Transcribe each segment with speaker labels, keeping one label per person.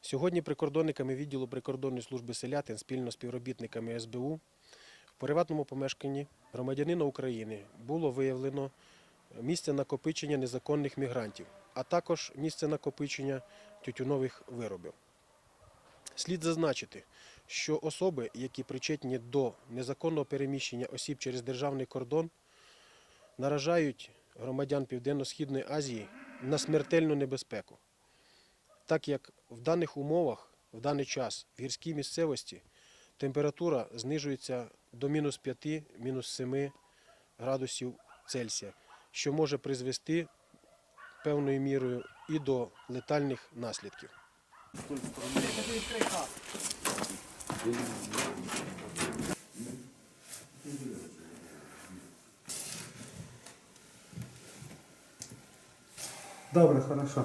Speaker 1: Сьогодні прикордонниками відділу прикордонної служби селятин спільно з співробітниками СБУ в приватному помешканні громадянина України було виявлено місце накопичення незаконних мігрантів, а також місце накопичення тютюнових виробів. Слід зазначити, що особи, які причетні до незаконного переміщення осіб через державний кордон, наражають громадян Південно-Східної Азії на смертельну небезпеку, так як в даних умовах, в даний час в гірській місцевості температура знижується до мінус 5, мінус 7 градусів Цельсія, що може призвести певною мірою і до летальних наслідків.
Speaker 2: Добре, хорошо.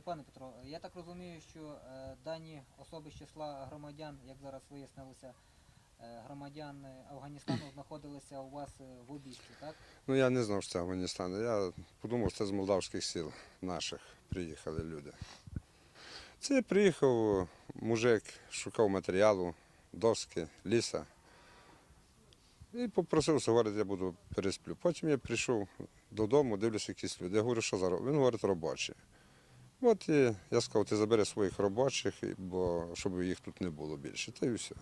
Speaker 3: пане Петро, я так розумію, що е, дані особи з числа громадян, як зараз вияснилося, е, громадян Афганістану знаходилися у вас е, в обісті, так?
Speaker 4: Ну я не знав, що це Афганістан. Я подумав, що це з молдавських сіл наших приїхали люди. Це приїхав мужик, шукав матеріалу, доски, ліса. І попросився, говорить, я буду пересплю. Потім я прийшов додому, дивлюся якісь люди. Я говорю, що за роб-?» Він говорить, робочі. От і я сказав, ти забери своїх робочих, бо щоб їх тут не було більше. Та й все.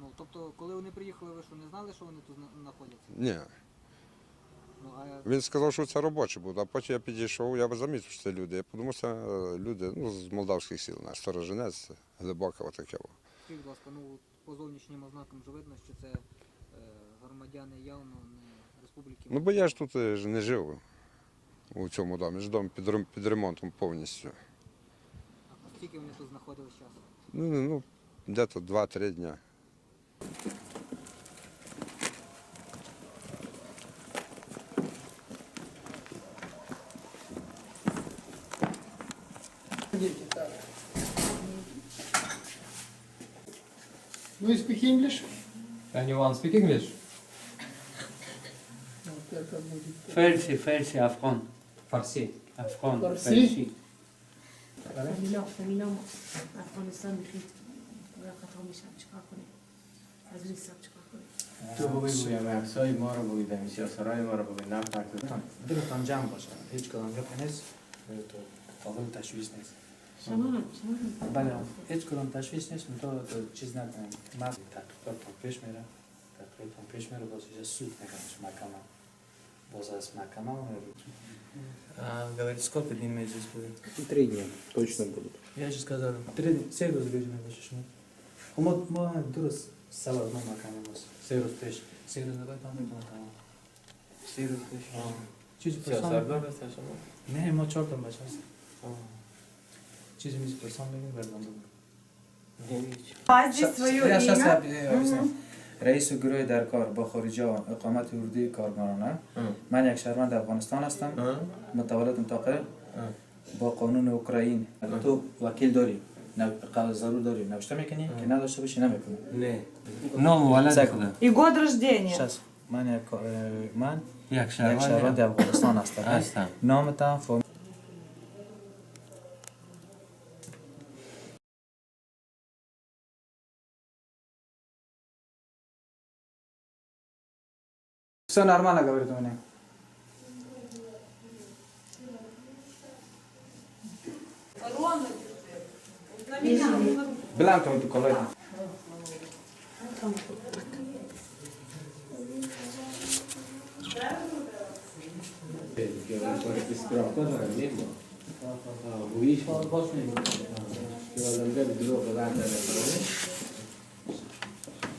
Speaker 3: Ну, тобто, коли вони приїхали, ви що не знали, що вони тут зна- знаходяться?
Speaker 4: Ні.
Speaker 3: Ну, а
Speaker 4: Він сказав, що це робочі будуть, а потім я підійшов, я замітив, що це люди. Я подумав, що це е, люди ну, з молдавських сіл, наш сторожинець, глибоке отаке.
Speaker 3: скажіть, будь ласка, ну по зовнішнім ознакам же видно, що це е, громадяни явно не республіки.
Speaker 4: Ну, бо я ж тут е, ж не жив у цьому домі, ж дом під ремонтом повністю.
Speaker 3: Скільки вони тут знаходились часу?
Speaker 4: Ну, ну, ну, десь два-три дні.
Speaker 2: Ну, you speak English?
Speaker 5: Anyone speak English?
Speaker 2: Вот это будет.
Speaker 6: Фельси, Фельси, Афрон.
Speaker 5: Фарси.
Speaker 6: Афрон.
Speaker 2: Фарси?
Speaker 6: Фельси. بله. داره؟
Speaker 7: فامیلا فامیلا افغانستان میخید قطع میشن. چکار کنه از این حساب چکار کنه
Speaker 8: تو بگوی بویم اقصای ما رو بگوی دمیسی سرای ما رو بگوی نم تکتان
Speaker 9: دلتان جمع باشه. هیچ کدام یک نیست تو قابل تشویش نیست.
Speaker 7: شما هم
Speaker 9: بله هیچ کدام تشویش نیست. تو چیز نکنم من تحقیقات پیش میره تحقیقات پیش میره باز اینجا سود نکنم. شما کمان База СМА канал.
Speaker 8: А, говорит, сколько дней мы здесь?
Speaker 2: Три дня точно будут.
Speaker 9: Я же сказал, три дня. Сегодня зарежем его шишму. Умот ма дурас сала одна маканамас. Сегодня тыш. Сегодня давай там
Speaker 8: идем там. Сегодня
Speaker 9: тыш.
Speaker 8: Чиз
Speaker 9: пасан.
Speaker 8: Сардар да
Speaker 9: сашам. Не, ма чортам бачас. Чиз мис пасан бегин вернадо. Мать здесь
Speaker 10: твое имя.
Speaker 8: Я сейчас объясню. رئیس گروه در کار با خارجی اقامت اردی کارگرانه. من یک شهروند افغانستان هستم. متولد منطقه. با قانون اوکراین. تو وکیل داری. ضرور داری. نوشته می‌کنی؟ که نداشته باشی نمی‌کنی.
Speaker 6: نه. نام ولد خدا
Speaker 10: ای
Speaker 8: گود من یک من
Speaker 6: یک
Speaker 8: شهروند افغانستان هستم. نام تام
Speaker 9: Все нормально, говорит у меня. Blanco tu colega.
Speaker 8: Boisz? Chyba będę dróg, będę